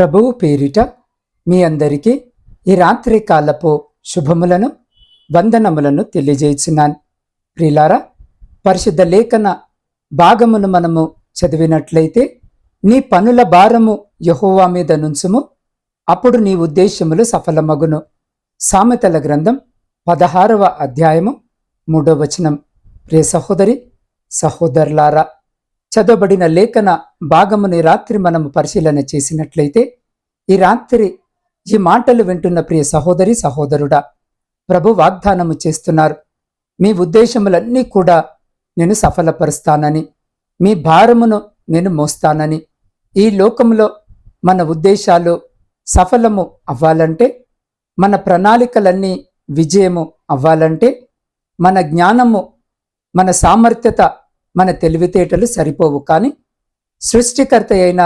ప్రభువు పేరిట మీ అందరికీ ఈ రాత్రి కాలపు శుభములను వందనములను తెలియజేస్తున్నాను ప్రిలారా పరిశుద్ధ లేఖన భాగమును మనము చదివినట్లయితే నీ పనుల భారము యహోవా మీద నుంచుము అప్పుడు నీ ఉద్దేశములు సఫలమగును. సామెతల గ్రంథం పదహారవ అధ్యాయము మూడో వచనం. ప్రియ సహోదరి సహోదరులారా చదవబడిన లేఖన భాగముని రాత్రి మనము పరిశీలన చేసినట్లయితే ఈ రాత్రి ఈ మాటలు వింటున్న ప్రియ సహోదరి సహోదరుడా ప్రభు వాగ్దానము చేస్తున్నారు. మీ ఉద్దేశములన్నీ కూడా నేను సఫలపరుస్తానని మీ భారమును నేను మోస్తానని ఈ లోకంలో మన ఉద్దేశాలు సఫలము అవ్వాలంటే మన ప్రణాళికలన్నీ విజయము అవ్వాలంటే మన జ్ఞానము మన సామర్థ్యత మన తెలివితేటలు సరిపోవు. కానీ సృష్టికర్త అయిన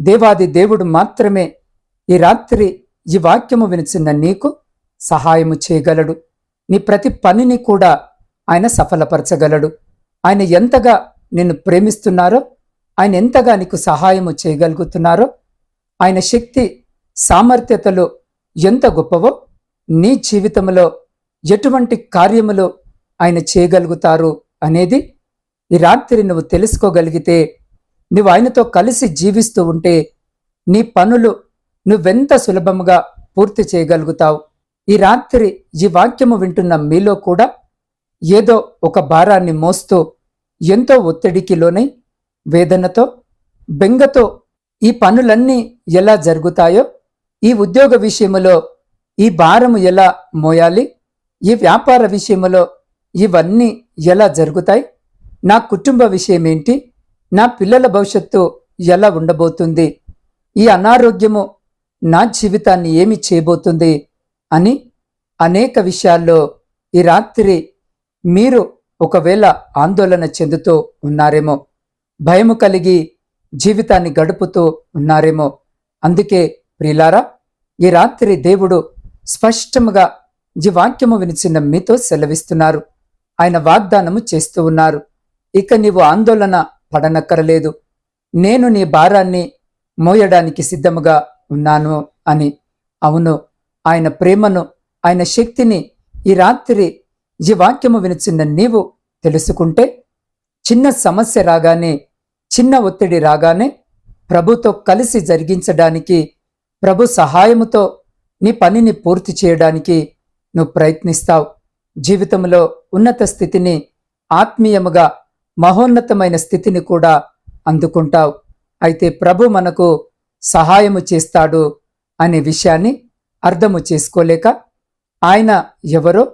దేవాది దేవుడు మాత్రమే ఈ రాత్రి ఈ వాక్యము వినిచిన నీకు సహాయము చేయగలడు. నీ ప్రతి పనిని కూడా ఆయన సఫలపరచగలడు. ఆయన ఎంతగా నిన్ను ప్రేమిస్తున్నారో ఆయన ఎంతగా నీకు సహాయము చేయగలుగుతున్నారో ఆయన శక్తి సామర్థ్యతలు ఎంత గొప్పవో నీ జీవితంలో ఎటువంటి కార్యములు ఆయన చేయగలుగుతారు అనేది ఈ రాత్రి నువ్వు తెలుసుకోగలిగితే నువ్వు ఆయనతో కలిసి జీవిస్తూ ఉంటే నీ పనులు నువ్వెంత సులభముగా పూర్తి చేయగలుగుతావు. ఈ రాత్రి ఈ వాక్యము వింటున్న మీలో కూడా ఏదో ఒక భారాన్ని మోస్తూ ఎంతో ఒత్తిడికి లోనై వేదనతో బెంగతో ఈ పనులన్నీ ఎలా జరుగుతాయో ఈ ఉద్యోగ విషయములో ఈ భారము ఎలా మోయాలి ఈ వ్యాపార విషయములో ఇవన్నీ ఎలా జరుగుతాయి నా కుటుంబ విషయం ఏంటి నా పిల్లల భవిష్యత్తు ఎలా ఉండబోతుంది? ఈ అనారోగ్యము నా జీవితాన్ని ఏమి చేయబోతుంది? అని అనేక విషయాల్లో ఈ రాత్రి మీరు ఒకవేళ ఆందోళన చెందుతూ ఉన్నారేమో భయము కలిగి జీవితాన్ని గడుపుతూ ఉన్నారేమో. అందుకే ప్రిలారా ఈ రాత్రి దేవుడు స్పష్టముగా ఈ వాక్యము వినిచిన మీతో సెలవిస్తున్నారు. ఆయన వాగ్దానము చేస్తూ ఉన్నారు. ఇక నీవు ఆందోళన పడనక్కరలేదు. నేను నీ భారాన్ని మోయడానికి సిద్ధముగా ఉన్నాను అని. అవును ఆయన ప్రేమను ఆయన శక్తిని ఈ రాత్రి ఈ వాక్యము వినిచిన్న నీవు తెలుసుకుంటే చిన్న సమస్య రాగానే చిన్న ఒత్తిడి రాగానే ప్రభుతో కలిసి జరిగించడానికి ప్రభు సహాయముతో నీ పనిని పూర్తి చేయడానికి నువ్వు ప్రయత్నిస్తావు. జీవితంలో ఉన్నత స్థితిని ఆత్మీయముగా మహోన్నతమైన స్థితిని కూడా అందుకుంటావు. అయితే ప్రభు మనకు సహాయము చేస్తాడు అనే విషయాన్ని అర్థము చేసుకోలేక ఆయన ఎవరో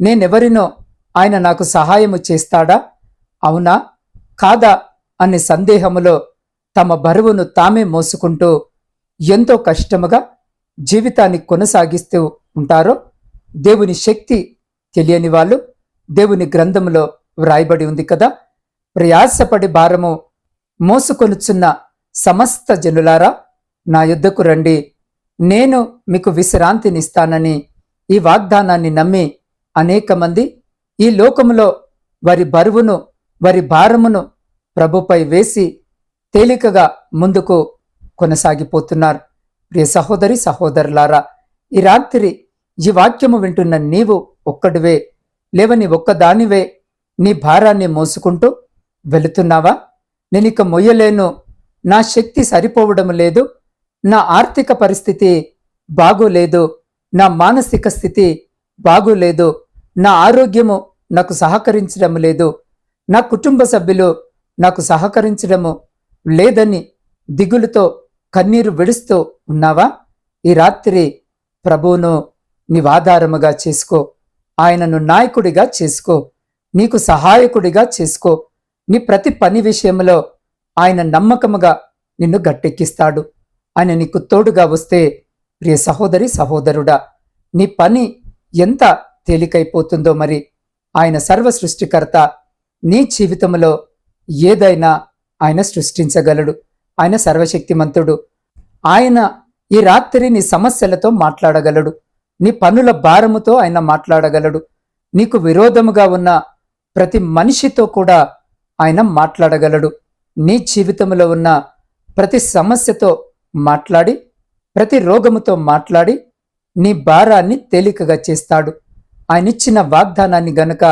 నేనెవరినో ఆయన నాకు సహాయము చేస్తాడా? అవునా? కాదా? అనే సందేహములో తమ బరువును తామే మోసుకుంటూ ఎంతో కష్టముగా జీవితాన్ని కొనసాగిస్తూ ఉంటారో దేవుని శక్తి తెలియని వాళ్ళు దేవుని గ్రంథములో వ్రాయబడి ఉంది కదా ప్రయాసపడి భారము మోసుకొనుచున్న సమస్త జనులారా నా యుద్ధకు రండి. నేను మీకు విశ్రాంతినిస్తానని ఈ వాగ్దానాన్ని నమ్మి అనేక మంది ఈ లోకములో వారి బరువును వారి భారమును ప్రభుపై వేసి తేలికగా ముందుకు కొనసాగిపోతున్నారు. ప్రియ సహోదరి సహోదరులారా ఈ రాత్రి ఈ వాక్యము వింటున్న నీవు ఒక్కడివే లేవని ఒక్కదానివే నీ భారాన్ని మోసుకుంటూ వెళుతున్నావా? నేను ఇక మొయ్యలేను. నా శక్తి సరిపోవడం లేదు. నా ఆర్థిక పరిస్థితి బాగోలేదు. నా మానసిక స్థితి బాగోలేదు. నా ఆరోగ్యము నాకు సహకరించడం లేదు. నా కుటుంబ సభ్యులు నాకు సహకరించడము లేదని దిగులుతో కన్నీరు విడుస్తూ ఉన్నావా? ఈ రాత్రి ప్రభువును నీవాధారముగా చేసుకో. ఆయనను నాయకుడిగా చేసుకో. నీకు సహాయకుడిగా చేసుకో. నీ ప్రతి పని విషయంలో ఆయన నమ్మకముగా నిన్ను గట్టెక్కిస్తాడు. ఆయన నీకు తోడుగా వస్తే ప్రియ సహోదరి సహోదరుడా నీ పని ఎంత తేలికైపోతుందో మరి ఆయన సర్వ సృష్టికర్త నీ జీవితంలో ఏదైనా ఆయన సృష్టించగలడు. ఆయన సర్వశక్తిమంతుడు. ఆయన ఈ రాత్రి నీ సమస్యలతో మాట్లాడగలడు. నీ పనుల భారముతో ఆయన మాట్లాడగలడు. నీకు విరోధముగా ఉన్న ప్రతి మనిషితో కూడా ఆయన మాట్లాడగలడు. నీ జీవితంలో ఉన్న ప్రతి సమస్యతో మాట్లాడి ప్రతి రోగముతో మాట్లాడి నీ భారాన్ని తేలికగా చేస్తాడు. ఆయన ఇచ్చిన వాగ్దానాన్ని గనక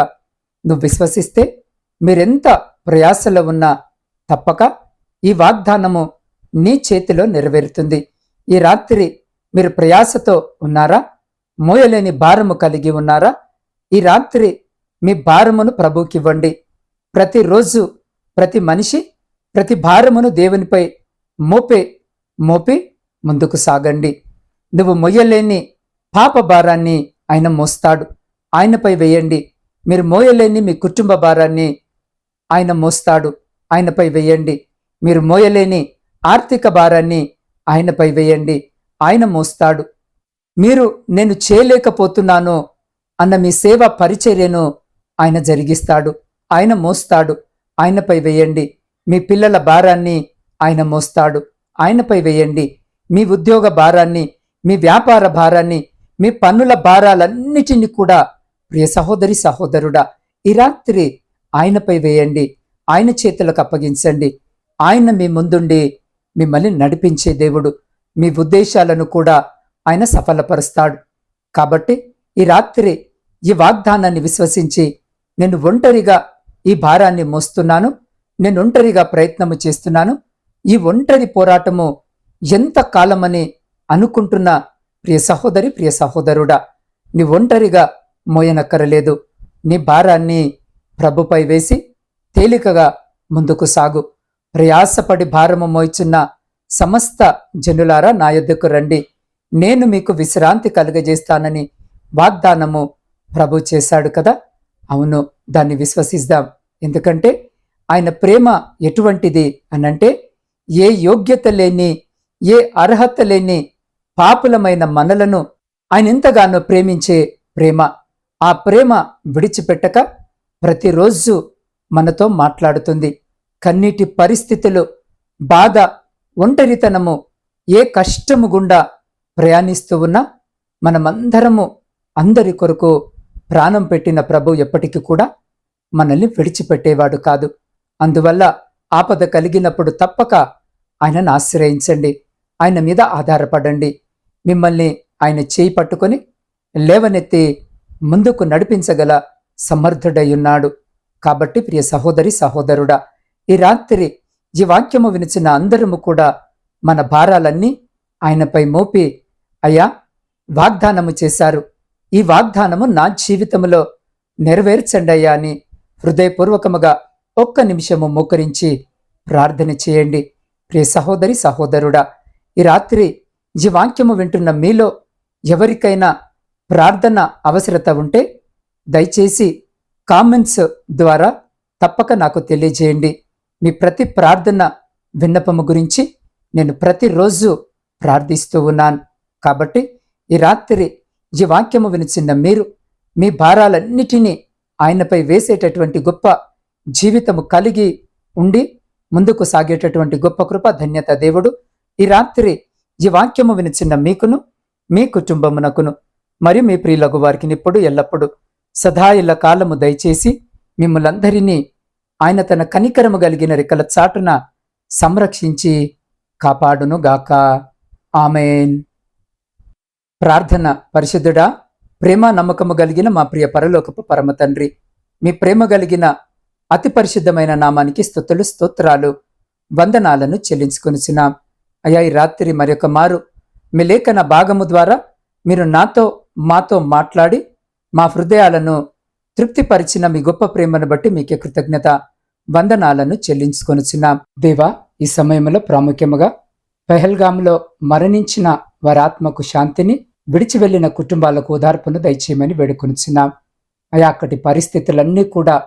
నువ్వు విశ్వసిస్తే మీరెంత ప్రయాసలో ఉన్నా తప్పక ఈ వాగ్దానము నీ చేతిలో నెరవేరుతుంది. ఈ రాత్రి మీరు ప్రయాసతో ఉన్నారా? మోయలేని భారము కలిగి ఉన్నారా? ఈ రాత్రి మీ భారమును ప్రభుకివ్వండి ప్రతిరోజు ప్రతి మనిషి ప్రతి భారమును దేవునిపై మోపే మోపి ముందుకు సాగండి. నువ్వు మొయ్యలేని పాప భారాన్ని ఆయన మోస్తాడు. ఆయనపై వేయండి. మీరు మోయలేని మీ కుటుంబ భారాన్ని ఆయన మోస్తాడు. ఆయనపై వేయండి. మీరు మోయలేని ఆర్థిక భారాన్ని ఆయనపై వేయండి. ఆయన మోస్తాడు. మీరు నేను చేయలేకపోతున్నాను అన్న మీ సేవ పరిచర్యను ఆయన జరిగిస్తాడు. ఆయన మోస్తాడు. ఆయనపై వేయండి. మీ పిల్లల భారాన్ని ఆయన మోస్తాడు. ఆయనపై వేయండి. మీ ఉద్యోగ భారాన్ని మీ వ్యాపార భారాన్ని మీ పన్నుల భారాలన్నిటిని కూడా ప్రియ సహోదరి సహోదరుడా ఈ రాత్రి ఆయనపై వేయండి. ఆయన చేతులకు అప్పగించండి. ఆయన మీ ముందుండి మిమ్మల్ని నడిపించే దేవుడు. మీ ఉద్దేశాలను కూడా ఆయన సఫలపరుస్తాడు. కాబట్టి ఈ రాత్రి ఈ వాగ్దానాన్ని విశ్వసించి నేను ఒంటరిగా ఈ భారాన్ని మోస్తున్నాను. నేను ఒంటరిగా ప్రయత్నము చేస్తున్నాను. ఈ ఒంటరి పోరాటము ఎంత కాలమని అనుకుంటున్న ప్రియ సహోదరి ప్రియ సహోదరుడా నీ ఒంటరిగా మోయనక్కరలేదు. నీ భారాన్ని ప్రభుపై వేసి తేలికగా ముందుకు సాగు. ప్రయాసపడి భారము మోయిచున్న సమస్త జనులారా నా యొద్దకు రండి. నేను మీకు విశ్రాంతి కలుగజేస్తానని వాగ్దానము ప్రభు చేశాడు కదా. అవును దాన్ని విశ్వసిద్దాం. ఎందుకంటే ఆయన ప్రేమ ఎటువంటిది అనంటే ఏ యోగ్యత లేని ఏ అర్హత లేని పాపులమైన మనలను ఆయన ఎంతగానో ప్రేమించే ప్రేమ. ఆ ప్రేమ విడిచిపెట్టక ప్రతిరోజు మనతో మాట్లాడుతుంది. కన్నీటి పరిస్థితులు బాధ ఒంటరితనము ఏ కష్టము గుండా ప్రయాణిస్తూ ఉన్నా మనమందరము అందరి కొరకు ప్రాణం పెట్టిన ప్రభు ఎప్పటికీ కూడా మనల్ని విడిచిపెట్టేవాడు కాదు. అందువల్ల ఆపద కలిగినప్పుడు తప్పక ఆయనను ఆశ్రయించండి. ఆయన మీద ఆధారపడండి. మిమ్మల్ని ఆయన చేయి పట్టుకొని లేవనెత్తి ముందుకు నడిపించగల సమర్థుడై ఉన్నాడు కాబట్టి ప్రియ సహోదరి సహోదరుడా ఈ రాత్రి ఈ వాక్యము వినిచిన అందరము కూడా మన భారాలన్నీ ఆయనపై మోపి అయ్యా వాగ్దానము చేశారు. ఈ వాగ్దానము నా జీవితంలో నెరవేర్చండయ్యా అని హృదయపూర్వకముగా ఒక్క నిమిషము మోకరించి ప్రార్థన చేయండి. ప్రియ సహోదరి సహోదరుడా ఈ రాత్రి ఈ వాక్యము వింటున్న మీలో ఎవరికైనా ప్రార్థన అవసరత ఉంటే దయచేసి కామెంట్స్ ద్వారా తప్పక నాకు తెలియజేయండి. మీ ప్రతి ప్రార్థన విన్నపము గురించి నేను ప్రతిరోజు ప్రార్థిస్తూ ఉన్నాను. కాబట్టి ఈ రాత్రి ఈ వాక్యము వినిచిన్న మీరు మీ భారాలన్నిటినీ ఆయనపై వేసేటటువంటి గొప్ప జీవితము కలిగి ఉండి ముందుకు సాగేటటువంటి గొప్ప కృప ధన్యత దేవుడు. ఈ రాత్రి ఈ వాక్యము వినిచిన్న మీకును మీ కుటుంబమునకును మరియు మీ ప్రియులకు వారికి ఇప్పుడు ఎల్లప్పుడు సదా ఇళ్ళ కాలము దయచేసి మిమ్మలందరినీ ఆయన తన కనికరము కలిగిన రెక్కల చాటున సంరక్షించి కాపాడును గాక ఆమెన్. ప్రార్థన పరిశుద్ధుడా ప్రేమ నమ్మకము కలిగిన మా ప్రియ పరలోకపు పరమ తండ్రి. మీ ప్రేమ కలిగిన అతి పరిశుద్ధమైన నామానికి స్థుతులు స్తోత్రాలు వందనాలను చెల్లించుకొనిచున్నాం. అయ్యా ఈ రాత్రి మరొక మారు మీ లేఖన భాగము ద్వారా మీరు నాతో మాతో మాట్లాడి మా హృదయాలను తృప్తిపరిచిన మీ గొప్ప ప్రేమను బట్టి మీకే కృతజ్ఞత వందనాలను చెల్లించుకొనిచున్నాం. దేవా ఈ సమయంలో ప్రాముఖ్యముగా పెహల్గాంలో మరణించిన వారి ఆత్మకు శాంతిని విడిచి వెళ్ళిన కుటుంబాలకు ఓదార్పును దయచేయమని వేడుకొనిచున్నాం. అయా అక్కడి పరిస్థితులన్నీ కూడా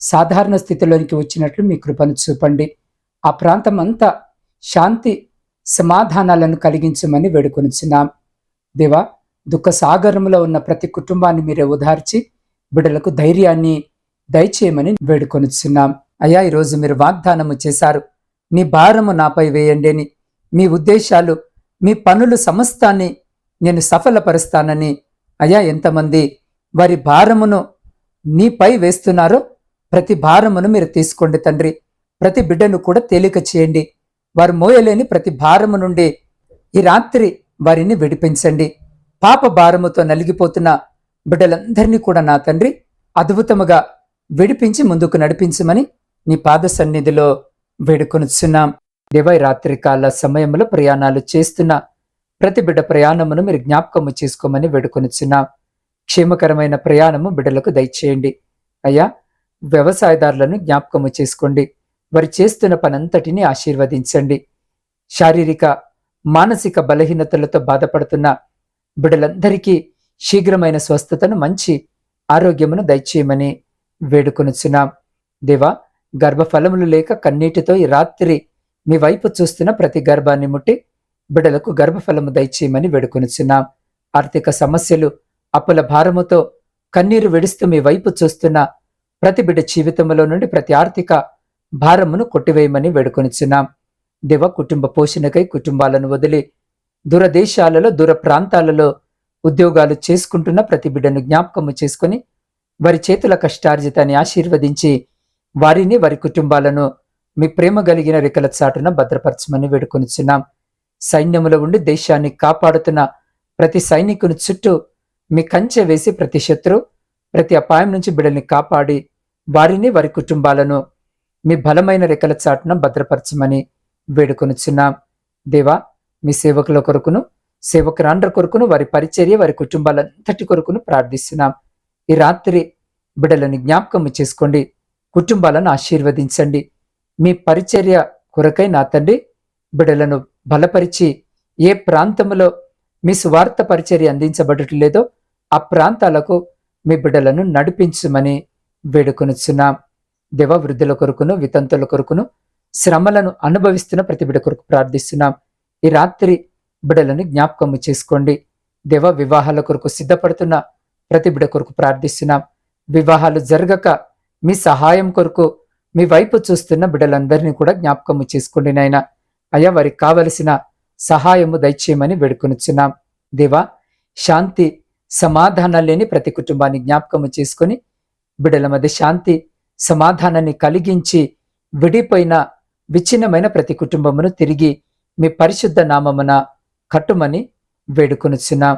సాధారణ స్థితిలోనికి వచ్చినట్లు మీ కృపను చూపండి. ఆ ప్రాంతం అంతా శాంతి సమాధానాలను కలిగించమని వేడుకొనిచున్నాం. దేవా దుఃఖ సాగరంలో ఉన్న ప్రతి కుటుంబాన్ని మీరే ఉదార్చి బిడ్డలకు ధైర్యాన్ని దయచేయమని వేడుకొనిచున్నాం. అయ్యా ఈరోజు మీరు వాగ్దానము చేశారు. నీ భారము నాపై వేయండి అని. మీ ఉద్దేశాలు మీ పనులు సమస్తాన్ని నేను సఫలపరుస్తానని. అయ్యా ఎంతమంది వారి భారమును నీపై వేస్తున్నారో ప్రతి భారమును మీరు తీసుకోండి తండ్రి. ప్రతి బిడ్డను కూడా తేలిక చేయండి. వారు మోయలేని ప్రతి భారము నుండి ఈ రాత్రి వారిని విడిపించండి. పాప భారముతో నలిగిపోతున్న బిడ్డలందరినీ కూడా నా తండ్రి అద్భుతముగా విడిపించి ముందుకు నడిపించమని నీ పాద సన్నిధిలో వేడుకొనుచున్నాం. రాత్రి రాత్రికాల సమయంలో ప్రయాణాలు చేస్తున్న ప్రతి బిడ్డ ప్రయాణమును మీరు జ్ఞాపకము చేసుకోమని వేడుకొనుచున్నాం. క్షేమకరమైన ప్రయాణము బిడ్డలకు దయచేయండి. అయ్యా వ్యవసాయదారులను జ్ఞాపకము చేసుకోండి. వారు చేస్తున్న పనంతటిని ఆశీర్వదించండి. శారీరక మానసిక బలహీనతలతో బాధపడుతున్న బిడ్డలందరికీ శీఘ్రమైన స్వస్థతను మంచి ఆరోగ్యమును దయచేయమని వేడుకొనుచున్నాం. దేవా గర్భఫలములు లేక కన్నీటితో ఈ రాత్రి మీ వైపు చూస్తున్న ప్రతి గర్భాన్ని ముట్టి బిడ్డలకు గర్భఫలము దయచేయమని వేడుకొనుచున్నాం. ఆర్థిక సమస్యలు అప్పుల భారముతో కన్నీరు విడుస్తూ మీ వైపు చూస్తున్న ప్రతి బిడ్డ జీవితంలో నుండి ప్రతి ఆర్థిక భారమును కొట్టివేయమని వేడుకొనిచున్నాం. దివ కుటుంబ పోషణకై కుటుంబాలను వదిలి దూరదేశాలలో దూర ప్రాంతాలలో ఉద్యోగాలు చేసుకుంటున్న ప్రతి బిడ్డను జ్ఞాపకము చేసుకుని వారి చేతుల కష్టార్జితాన్ని ఆశీర్వదించి వారిని వారి కుటుంబాలను మీ ప్రేమ కలిగిన రెక్కల చాటున భద్రపరచమని వేడుకొనిచున్నాం. సైన్యములో ఉండి దేశాన్ని కాపాడుతున్న ప్రతి సైనికుని చుట్టూ మీ కంచె వేసి ప్రతి శత్రు ప్రతి అపాయం నుంచి బిడల్ని కాపాడి వారిని వారి కుటుంబాలను మీ బలమైన రెక్కల చాటున భద్రపరచమని వేడుకొనుచున్నాం. దేవా మీ సేవకుల కొరకును సేవకురాండ్ర కొరకును వారి పరిచర్య వారి కుటుంబాలంతటి కొరకును ప్రార్థిస్తున్నాం. ఈ రాత్రి బిడలను జ్ఞాపకము చేసుకోండి. కుటుంబాలను ఆశీర్వదించండి. మీ పరిచర్య కొరకై నా తండ్రి బిడ్డలను బలపరిచి ఏ ప్రాంతంలో మీ సువార్త పరిచర్య అందించబడట్లేదో ఆ ప్రాంతాలకు మీ బిడ్డలను నడిపించమని వేడుకొనుచున్నాం. దేవ వృద్ధుల కొరకును వితంతుల కొరకును శ్రమలను అనుభవిస్తున్న ప్రతి బిడ్డ కొరకు ప్రార్థిస్తున్నాం. ఈ రాత్రి బిడ్డలను జ్ఞాపకము చేసుకోండి. దేవ వివాహాల కొరకు సిద్ధపడుతున్న ప్రతి బిడ్డ కొరకు ప్రార్థిస్తున్నాం. వివాహాలు జరగక మీ సహాయం కొరకు మీ వైపు చూస్తున్న బిడ్డలందరినీ కూడా జ్ఞాపకము చేసుకోండి నాయనా. అయ్యా వారికి కావలసిన సహాయము దయచేయమని వేడుకొనుచున్నాం. దేవా శాంతి సమాధానం లేని ప్రతి కుటుంబాన్ని జ్ఞాపకము చేసుకొని బిడ్డల మధ్య శాంతి సమాధానాన్ని కలిగించి విడిపోయిన విచ్ఛిన్నమైన ప్రతి కుటుంబమును తిరిగి మీ పరిశుద్ధ నామమున కట్టుమని వేడుకొనుచున్నాం.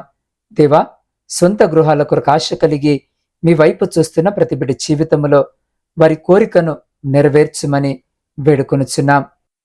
దేవా సొంత గృహాల కొరకు ఆశ కలిగి మీ వైపు చూస్తున్న ప్రతి బిడ్డ జీవితంలో వారి కోరికను నెరవేర్చుమని వేడుకొనుచున్నాం.